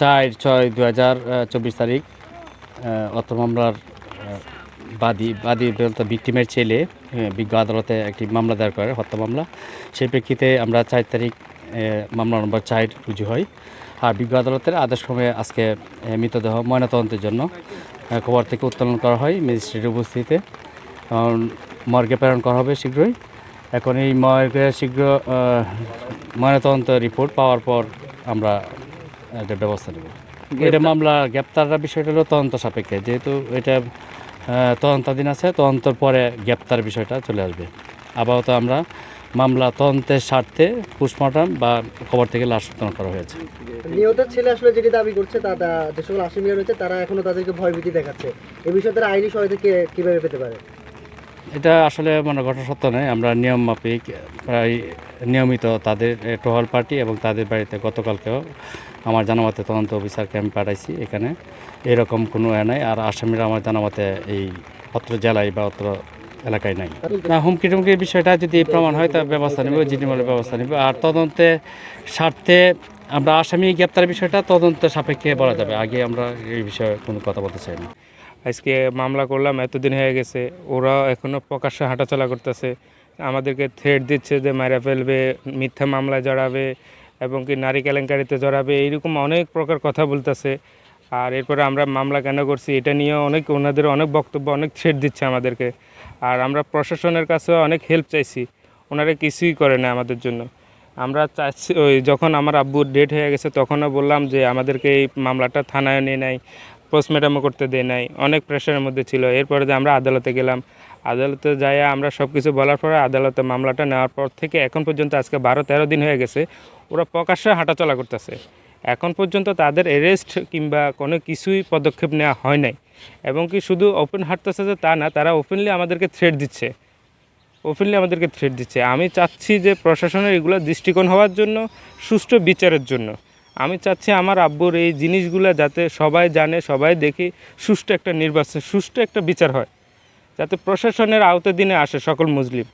চার ছয় দু হাজার চব্বিশ তারিখ অত মামলার বাদী বাদী বলতে ভিক্টিমের ছেলে বিজ্ঞ আদালতে একটি মামলা দায়ের করে, হত্যা মামলা। সেই প্রেক্ষিতে আমরা চার তারিখ মামলা নম্বর চার রুজু হয় আর বিজ্ঞ আদালতের আদেশক্রমে আজকে মৃতদেহ ময়নাতদন্তের জন্য কবর থেকে উত্তোলন করা হয় ম্যাজিস্ট্রেটের উপস্থিতিতে। মর্গে প্রেরণ করা হবে শীঘ্রই। এখন এই মর্গে শীঘ্র ময়নাতদন্ত রিপোর্ট পাওয়ার পর আমরা একটা ব্যবস্থা নেব। এটা মামলা গ্রেপ্তারের বিষয়টা হলো তদন্ত সাপেক্ষে। যেহেতু এটা তদন্তাধীন আছে তদন্তর পরে গ্রেপ্তার বিষয়টা চলে আসবে। আপাতত আমরা মামলা তদন্তের স্বার্থে পোস্টমর্টম বা খবর থেকে লাশ উত্তোলন করা হয়েছে। নিহতের ছেলে আসলে যেটি দাবি করছে তা তা- যে সকল আসামিরা রয়েছে তারা এখনও তাদেরকে ভয়ভীতি দেখাচ্ছে। এই বিষয়ে তারা আইনি সহায়তা কে- কীভাবে পেতে পারে? এটা আসলে মানে ঘটনা সত্য নয়। আমরা নিয়ম মাফিক প্রায় নিয়মিত তাদের টহল পার্টি এবং তাদের বাড়িতে গতকালকেও আমার জানামতে তদন্ত অফিসারকে আমি পাঠাইছি এখানে। এরকম কোনো এ নাই, আর আসামিরা আমার জানামতে এই অত্র জেলায় বা অত্র এলাকায় নাই। না হুমকি টুমকির বিষয়টা যদি প্রমাণ হয় তার ব্যবস্থা নেব, জিডিমলের ব্যবস্থা নেব। আর তদন্তে স্বার্থে আমরা আসামি গ্রেপ্তারের বিষয়টা তদন্ত সাপেক্ষে বলা যাবে। আগে আমরা এই বিষয়ে কোনো কথা বলতে চাই না। আজকে মামলা করলাম, এতদিন হয়ে গেছে। ওরা এখনও প্রকাশ্যে হাঁটাচলা করতেছে। আমাদেরকে থ্রেট দিচ্ছে যে মারা ফেলবে, মিথ্যা মামলায় জড়াবে এবং কি নারী কেলেঙ্কারিতে জড়াবে, এইরকম অনেক প্রকার কথা বলতেছে। আর এরপরে আমরা মামলা কেন করছি, এটা নিয়ে অনেক, ওনাদের অনেক বক্তব্য, অনেক থ্রেট দিচ্ছে আমাদেরকে। আর আমরা প্রশাসনের কাছেও অনেক হেল্প চাইছি, ওনারা কিছুই করে না আমাদের জন্য। আমরা চাচ্ছি ওই যখন আমার আব্বুর ডেট হয়ে গেছে, তখনও বললাম যে আমাদেরকে এই মামলাটা থানায় নিয়ে নেয় পোস্টমর্টমও করতে দেয় নাই। অনেক প্রেশারের মধ্যে ছিল। এরপরে যে আমরা আদালতে গেলাম আদালতে যাই আমরা সব কিছু বলার পরে আদালতে মামলাটা নেওয়ার পর থেকে এখন পর্যন্ত আজকে বারো, তেরো দিন হয়ে গেছে, ওরা প্রকাশ্যে হাঁটাচলা করতেছে। এখন পর্যন্ত তাদের অ্যারেস্ট কিংবা কোনো কিছুই পদক্ষেপ নেওয়া হয় নাই। এবং কি শুধু ওপেন হাঁটতেছে যে তা না, তারা ওপেনলি আমাদেরকে থ্রেট দিচ্ছে। ওপেনলি আমাদেরকে থ্রেট দিচ্ছে। আমি চাচ্ছি যে প্রশাসনের এগুলো দৃষ্টিকোণ হওয়ার জন্য, সুষ্ঠু বিচারের জন্য। আমি চাচ্ছি আমার আব্বুর এই জিনিসগুলো যাতে সবাই জানে, সবাই দেখে সুষ্ঠু একটা নির্বাচন, সুষ্ঠু একটা বিচার হয়। যাতে প্রশাসনের আওতাধীনে আসে সকল মুসলিম।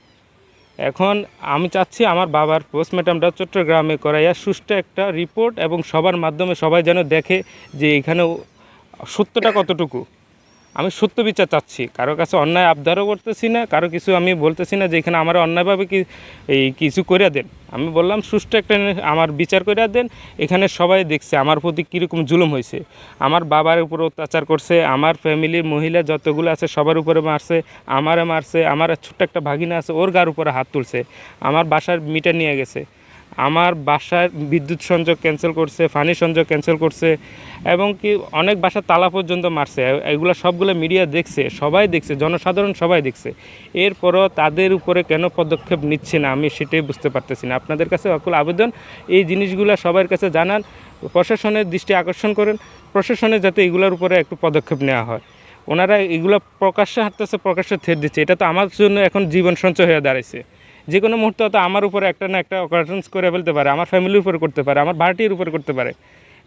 এখন আমি চাচ্ছি আমার বাবার পোস্টমর্টমটা চট্টগ্রামে করাইয়া সুষ্ঠু একটা রিপোর্ট এবং সবার মাধ্যমে সবাই যেন দেখে যে এখানে সত্যটা কতটুকু। আমি সত্য বিচার চাচ্ছি। কারও কাছে অন্যায় আবদারও করতেছি না, কারও কিছু আমি বলতেছি না যে এখানে আমার অন্যায়ভাবে কি এই কিছু করে দেন। আমি বললাম, সুষ্ঠু একটা আমার বিচার করে দেন, এখানে সবাই দেখছে আমার প্রতি কীরকম জুলুম হয়েছে আমার বাবার উপর অত্যাচার করছে, আমার ফ্যামিলির মহিলা যতগুলো আছে সবার উপরে মারছে, আমারে মারছে, আমার ছোট্ট একটা ভাগিনা আছে, ওর গার উপরে হাত তুলছে, আমার বাসার মিটার নিয়ে গেছে। আমার বাসার বিদ্যুৎ সংযোগ ক্যান্সেল করছে, ফানি সংযোগ ক্যান্সেল করছে, এবং কি অনেক বাসার তালা পর্যন্ত মারছে। এগুলো সবগুলো মিডিয়া দেখছে, সবাই দেখছে, জনসাধারণ সবাই দেখছে। এরপরও তাদের উপরে কেন পদক্ষেপ নিচ্ছে না আমি সেটাই বুঝতে পারতেছি না। আপনাদের কাছে অকুল আবেদন, এই জিনিসগুলো সবার কাছে জানান, প্রশাসনের দৃষ্টি আকর্ষণ করেন প্রশাসনের যাতে এগুলোর উপরে একটু পদক্ষেপ নেওয়া হয়। ওনারা এগুলো প্রকাশ্যে হাঁটতেছে, প্রকাশ্যে থেট দিচ্ছে। এটা তো আমার জন্য এখন জীবন সঞ্চয় হয়ে দাঁড়াইছে। যে কোনো মুহূর্তে হয়তো আমার উপরে একটা না একটা অকারেন্স করে ফেলতে পারে আমার ফ্যামিলির উপরে করতে পারে আমার ভাড়াটির উপরে করতে পারে।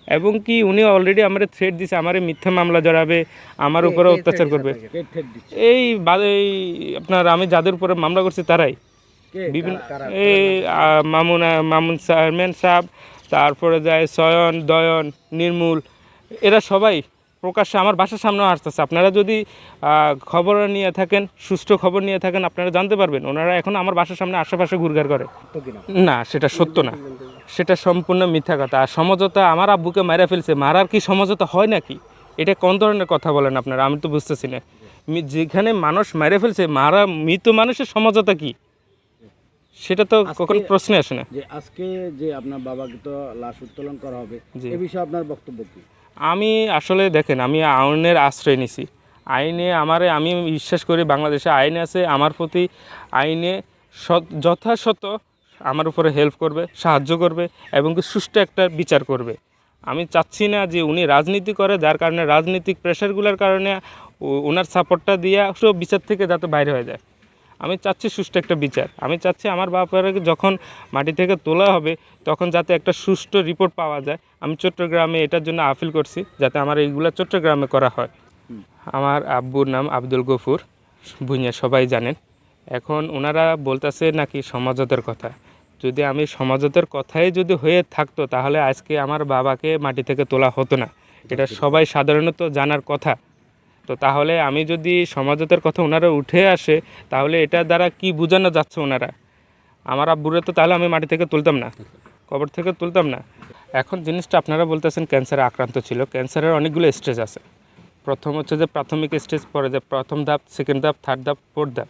এবং কি উনি অলরেডি আমার থ্রেট দিছে আমার মিথ্যা মামলা জড়াবে আমার উপরে অত্যাচার করবে। এই এই আপনার আমি যাদের উপরে মামলা করছি তারাই। বিভিন্ন এই মামুন মামুন চেয়ারম্যান সাহেব তারপরে যায় সয়ন দয়ন নির্মূল এরা সবাই প্রকাশ্যে আমার বাসার সামনেও আসতেছে। আপনারা যদি খবর নিয়ে থাকেন সুষ্ঠু খবর নিয়ে থাকেন আপনারা জানতে পারবেন। ওনারা এখন আমার বাসার সামনে আশেপাশে ঘুরঘার করে। না সেটা সত্য না। সেটা সম্পূর্ণ মিথ্যা কথা। আর সমঝোতা আমার আব্বুকে মারা ফেলছে। মারার কি সমঝোতা হয় নাকি? এটা কোন ধরনের কথা বলেন আপনারা? আমি তো বুঝতেছি না। যেখানে মানুষ মেরে ফেলছে মারা মৃত মানুষের সমঝোতা কি? সেটা তো কখন প্রশ্নে আসে না। যে আজকে যে আপনার বাবাকে তো লাশ উত্তোলন করা হবে। এ বিষয়ে আপনার বক্তব্য কি? আমি আসলে দেখেন, আমি আইনের আশ্রয় নিছি। আইনে আমারে, আমি বিশ্বাস করি বাংলাদেশে আইন আছে, আমার প্রতি আইনে যথাযথ আমার উপরে হেল্প করবে, সাহায্য করবে এবং সুষ্ঠু একটা বিচার করবে। আমি চাচ্ছি না যে উনি রাজনীতি করে, যার কারণে রাজনৈতিক প্রেশারগুলোর কারণে ওনার সাপোর্টটা দিয়ে সব বিচার থেকে যাতে বাইরে হয়ে যায়। আমি চাচ্ছি সুষ্ঠু একটা বিচার। আমি চাচ্ছি আমার বাবার যখন মাটি থেকে তোলা হবে তখন যাতে একটা সুষ্ঠু রিপোর্ট পাওয়া যায়। আমি চট্টগ্রামে এটার জন্য আপিল করছি যাতে আমার এইগুলো চট্টগ্রামে করা হয়। আমার আব্বুর নাম আব্দুল গফুর ভুঁইয়া সবাই জানেন। এখন ওনারা বলতেছে নাকি সমাজতের কথা। যদি আমি সমাজতের কথাই যদি হয়ে থাকতো তাহলে আজকে আমার বাবাকে মাটি থেকে তোলা হতো না। এটা সবাই সাধারণত জানার কথা। তো তাহলে আমি যদি সমাজতের কথা ওনারা উঠে আসে, তাহলে এটা দ্বারা কি বোঝানো যাচ্ছে ওনারা আমার আব্বুরে তো তাহলে আমি মাটি থেকে তুলতাম না, কবর থেকে তুলতাম না। এখন জিনিসটা আপনারা বলতেছেন ক্যান্সারে আক্রান্ত ছিল, ক্যান্সারের অনেকগুলো স্টেজ আছে। প্রথম হচ্ছে যে প্রাথমিক স্টেজ, পরে যে প্রথম ধাপ, সেকেন্ড ধাপ, থার্ড ধাপ, ফোর্থ ধাপ।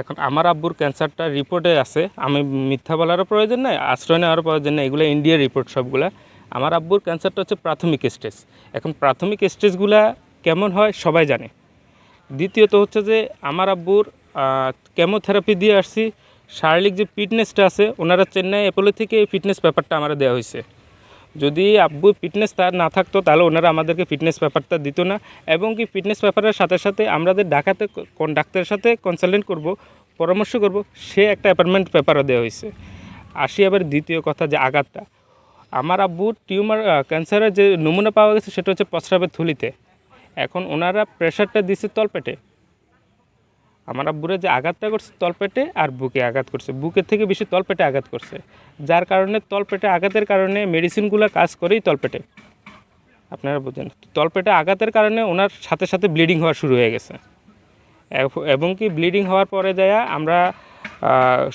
এখন আমার আব্বুর ক্যান্সারটা রিপোর্টে আছে, আমি মিথ্যা বলারও প্রয়োজন নাই, আশ্রয় নেওয়ারও প্রয়োজন নেই, এগুলো ইন্ডিয়ার রিপোর্ট সবগুলা। আমার আব্বুর ক্যান্সারটা হচ্ছে প্রাথমিক স্টেজ। এখন প্রাথমিক স্টেজগুলা কেমন হয় সবাই জানে। দ্বিতীয়ত হচ্ছে যে আমার আব্বুর কেমোথেরাপি দিয়ে আসছি। শারীরিক যে ফিটনেসটা আছে, ওনারা চেন্নাই অ্যাপোলো থেকে এই ফিটনেস পেপারটা আমার দেওয়া হয়েছে যদি আব্বু ফিটনেস তার না থাকতো, তাহলে ওনারা আমাদেরকে ফিটনেস পেপারটা দিত না। এবং কি ফিটনেস পেপারের সাথে সাথে আমাদের ঢাকাতে ক- কোন ডাক্তারের সাথে কনসালটেন্ট করব, পরামর্শ করব, সে একটা অ্যাপয়েন্টমেন্ট পেপারও দেওয়া হয়েছে আসি আবার দ্বিতীয় কথা যে আঘাতটা। আমার আব্বুর টিউমার ক্যান্সারের যে নমুনা পাওয়া গেছে, সেটা হচ্ছে প্রস্রাবের থলিতে এখন ওনারা প্রেশারটা দিচ্ছে তলপেটে। আমার আব্বুরে যে আঘাতটা করছে তলপেটে আর বুকে আঘাত করছে। বুকের থেকে বেশি তলপেটে আঘাত করছে। যার কারণে তলপেটে আঘাতের কারণে মেডিসিনগুলো কাজ করেই তলপেটে। আপনারা বুঝেন, তলপেটে আঘাতের কারণে ওনার সাথে সাথে ব্লিডিং হওয়া শুরু হয়ে গেছে। এবং কি ব্লিডিং হওয়ার পরে যায় আমরা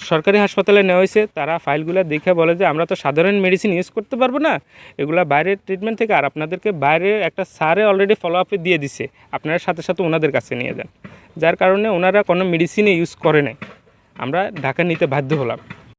সরকারি হাসপাতালে নেওয়া হয়েছে, তারা ফাইলগুলো দেখে বলে যে আমরা তো সাধারণ মেডিসিন ইউজ করতে পারব না, এগুলো বাইরের ট্রিটমেন্ট থেকে আর আপনাদেরকে বাইরে একটা সারে অলরেডি ফলো আপে দিয়ে দিছে, আপনারা সাথে সাথে ওনাদের কাছে নিয়ে যান। যার কারণে ওনারা কোনো মেডিসিনে ইউজ করে নাই। আমরা ঢাকা নিতে বাধ্য হলাম।